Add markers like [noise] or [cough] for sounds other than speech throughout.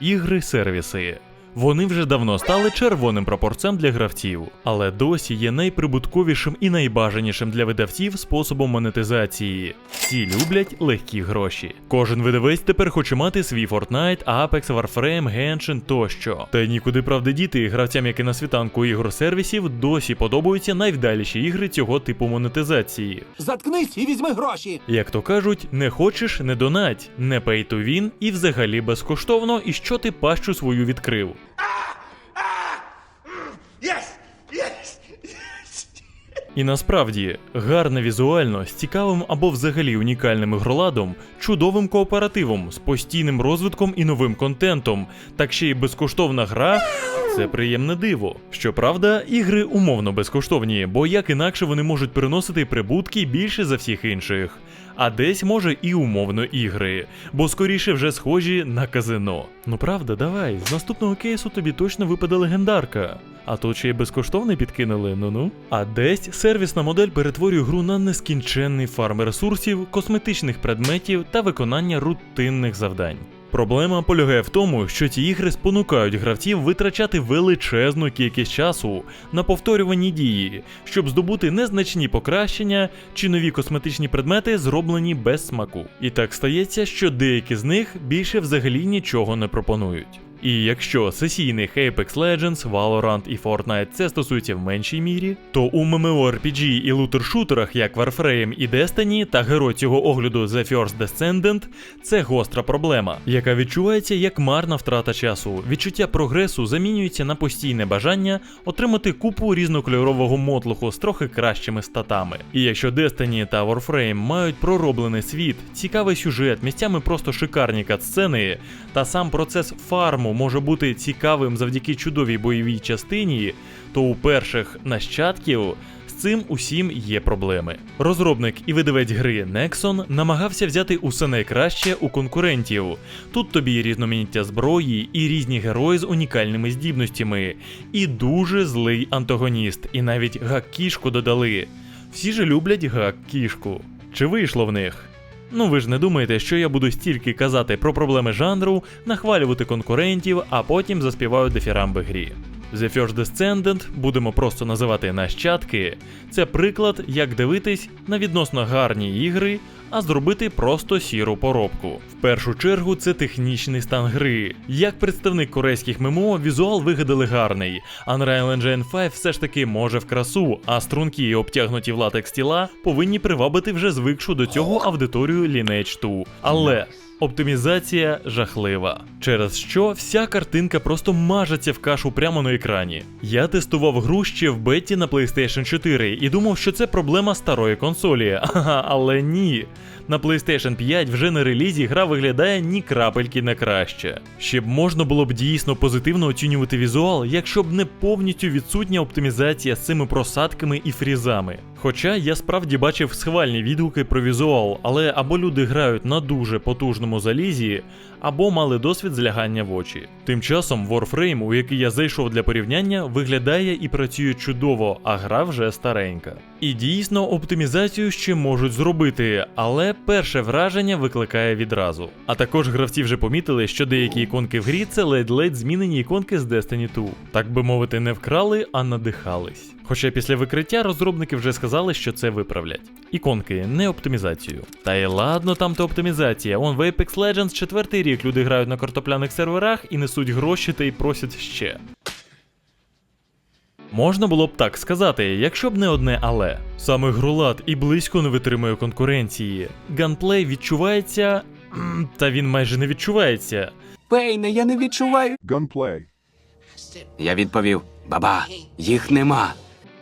Ігри-сервіси. Вони вже давно стали червоним прапорцем для гравців, але досі є найприбутковішим і найбажанішим для видавців способом монетизації. Всі люблять легкі гроші. Кожен видавець тепер хоче мати свій Fortnite, Apex, Warframe, Genshin тощо. Та й нікуди правди діти, гравцям, які на світанку ігор сервісів, досі подобаються найвдаліші ігри цього типу монетизації. Заткнись і візьми гроші. Як то кажуть, не хочеш, не донать, не pay to win і взагалі безкоштовно, і що ти пащу свою відкрив. І насправді гарне візуально з цікавим або взагалі унікальним ігроладом, чудовим кооперативом, з постійним розвитком і новим контентом, так ще й безкоштовна гра. Це приємне диво. Щоправда, ігри умовно безкоштовні, бо як інакше вони можуть приносити прибутки більше за всіх інших. А десь може і умовно ігри, бо скоріше вже схожі на казино. Ну правда, давай, з наступного кейсу тобі точно випаде легендарка. А тут ще й безкоштовний підкинули, ну-ну. А десь сервісна модель перетворює гру на нескінченний фарм ресурсів, косметичних предметів та виконання рутинних завдань. Проблема полягає в тому, що ці ігри спонукають гравців витрачати величезну кількість часу на повторювані дії, щоб здобути незначні покращення чи нові косметичні предмети, зроблені без смаку. І так стається, що деякі з них більше взагалі нічого не пропонують. І якщо сесійних Apex Legends, Valorant і Fortnite це стосується в меншій мірі, то у MMORPG і лутер-шутерах, як Warframe і Destiny, та герой цього огляду The First Descendant, це гостра проблема, яка відчувається як марна втрата часу. Відчуття прогресу замінюється на постійне бажання отримати купу різнокольорового мотлуху з трохи кращими статами. І якщо Destiny та Warframe мають пророблений світ, цікавий сюжет, місцями просто шикарні катсцени, та сам процес фарму може бути цікавим завдяки чудовій бойовій частині, то у перших нащадків з цим усім є проблеми. Розробник і видавець гри Nexon намагався взяти усе найкраще у конкурентів. Тут тобі і різноманіття зброї, і різні герої з унікальними здібностями, і дуже злий антагоніст, і навіть гак-кішку додали. Всі же люблять гак-кішку. Чи вийшло в них? Ну ви ж не думаєте, що я буду стільки казати про проблеми жанру, нахвалювати конкурентів, а потім заспіваю дефірамби грі. The First Descendant, будемо просто називати нащадки, це приклад, як дивитись на відносно гарні ігри, а зробити просто сіру поробку. В першу чергу це технічний стан гри. Як представник корейських ММО, візуал вигадали гарний. Unreal Engine 5 все ж таки може в красу, а струнки і обтягнуті в латекс тіла повинні привабити вже звикшу до цього аудиторію Lineage 2. Але Оптимізація жахлива, через що вся картинка просто мажеться в кашу прямо на екрані. Я тестував гру ще в беті на PlayStation 4 і думав, що це проблема старої консолі. [laughs] Ага, але ні. На PlayStation 5 вже на релізі гра виглядає ні крапельки не краще. Ще б можна було б дійсно позитивно оцінювати візуал, якщо б не повністю відсутня оптимізація з цими просадками і фрізами. Хоча я справді бачив схвальні відгуки про візуал, але або люди грають на дуже потужному залізі, або мали досвід злягання в очі. Тим часом Warframe, у який я зайшов для порівняння, виглядає і працює чудово, а гра вже старенька. І дійсно оптимізацію ще можуть зробити, але перше враження викликає відразу. А також гравці вже помітили, що деякі іконки в грі це ледь-ледь змінені іконки з Destiny 2. Так би мовити, не вкрали, а надихались. Хоча після викриття розробники вже сказали, що це виправлять. Іконки, не оптимізацію. Та й ладно, там то оптимізація. Он в Apex Legends четвертий рік люди грають на картопляних серверах і несуть гроші та й просять ще. Можна було б так сказати, якщо б не одне але. Саме Гролат і близько не витримує конкуренції. Ганплей відчувається. Та він майже не відчувається. Пейне, я не відчуваю. Gunplay. Я відповів: Баба, їх нема.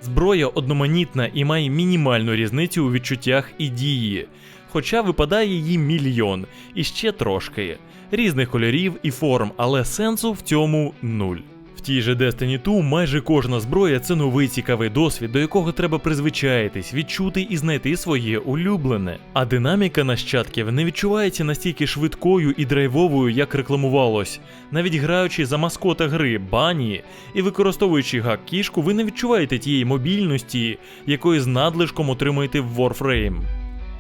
Зброя одноманітна і має мінімальну різницю у відчуттях і дії, хоча випадає її мільйон і ще трошки. Різних кольорів і форм, але сенсу в цьому нуль. В тій же Destiny 2 майже кожна зброя це новий цікавий досвід, до якого треба призвичаїтись, відчути і знайти своє улюблене. А динаміка нащадків не відчувається настільки швидкою і драйвовою, як рекламувалось. Навіть граючи за маскота гри бані і використовуючи гак кішку, ви не відчуваєте тієї мобільності, якої з надлишком отримуєте в Warframe.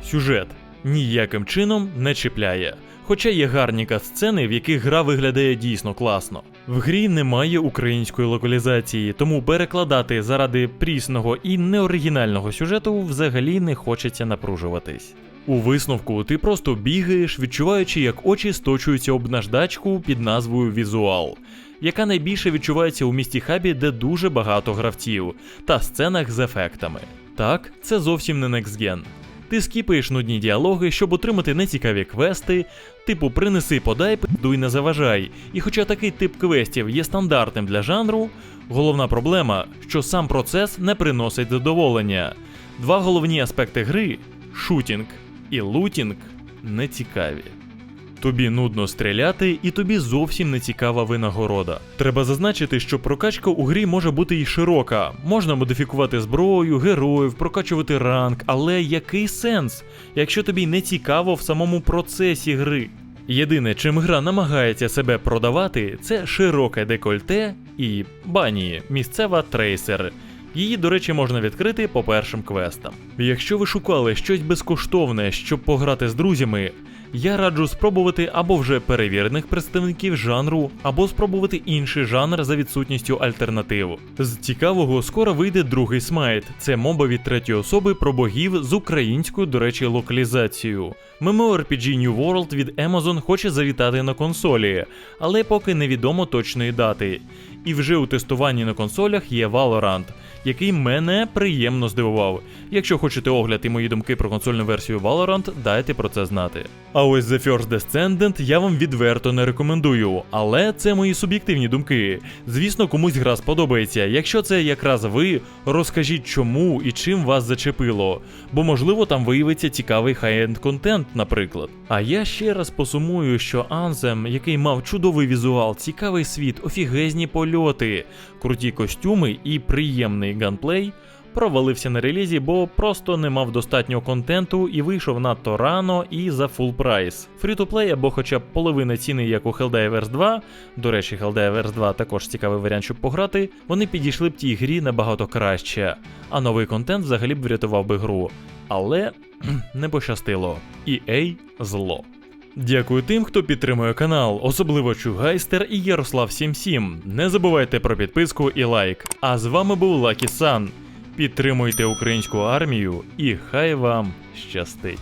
Сюжет. ніяким чином не чіпляє. Хоча є гарні кат-сцени, в яких гра виглядає дійсно класно. В грі немає української локалізації, тому перекладати заради прісного і неоригінального сюжету взагалі не хочеться напружуватись. У висновку ти просто бігаєш, відчуваючи, як очі сточуються об наждачку під назвою Візуал, яка найбільше відчувається у місті хабі, де дуже багато гравців, та сценах з ефектами. Так, це зовсім не Next Gen. Ти скіпаєш нудні діалоги, щоб отримати нецікаві квести, типу принеси подай, пиздуй не заважай. І хоча такий тип квестів є стандартним для жанру, головна проблема, що сам процес не приносить задоволення. Два головні аспекти гри шутінг і лутінг не цікаві. Тобі нудно стріляти, і тобі зовсім не цікава винагорода. Треба зазначити, що прокачка у грі може бути і широка. Можна модифікувати зброю, героїв, прокачувати ранг, але який сенс, якщо тобі не цікаво в самому процесі гри? Єдине, чим гра намагається себе продавати, це широке декольте і бані, місцева трейсер. Її, до речі, можна відкрити по першим квестам. Якщо ви шукали щось безкоштовне, щоб пограти з друзями, я раджу спробувати або вже перевірених представників жанру, або спробувати інший жанр за відсутністю альтернатив. З цікавого скоро вийде другий смайт. Це моба від третьої особи про богів з українською, до речі, локалізацією. MMORPG New World від Amazon хоче завітати на консолі, але поки невідомо точної дати. І вже у тестуванні на консолях є Valorant, який мене приємно здивував. Якщо хочете огляд і мої думки про консольну версію Valorant, дайте про це знати. А ось The First Descendant я вам відверто не рекомендую, але це мої суб'єктивні думки. Звісно, комусь гра сподобається. Якщо це якраз ви, розкажіть чому і чим вас зачепило, бо можливо там виявиться цікавий хай-енд контент, наприклад. А я ще раз посумую, що Anthem, який мав чудовий візуал, цікавий світ, офігезні польоти, круті костюми і приємний ганплей, провалився на релізі, бо просто не мав достатнього контенту і вийшов надто рано і за фул прайс. Фрі-то-плей або хоча б половина ціни, як у Helldivers 2, до речі, Helldivers 2 також цікавий варіант, щоб пограти, вони підійшли б тій грі набагато краще, а новий контент взагалі б врятував би гру. Але не пощастило. EA зло. Дякую тим, хто підтримує канал, особливо Чугайстер і Ярослав 77. Не забувайте про підписку і лайк. А з вами був Лакі Сан. Підтримуйте українську армію і хай вам щастить.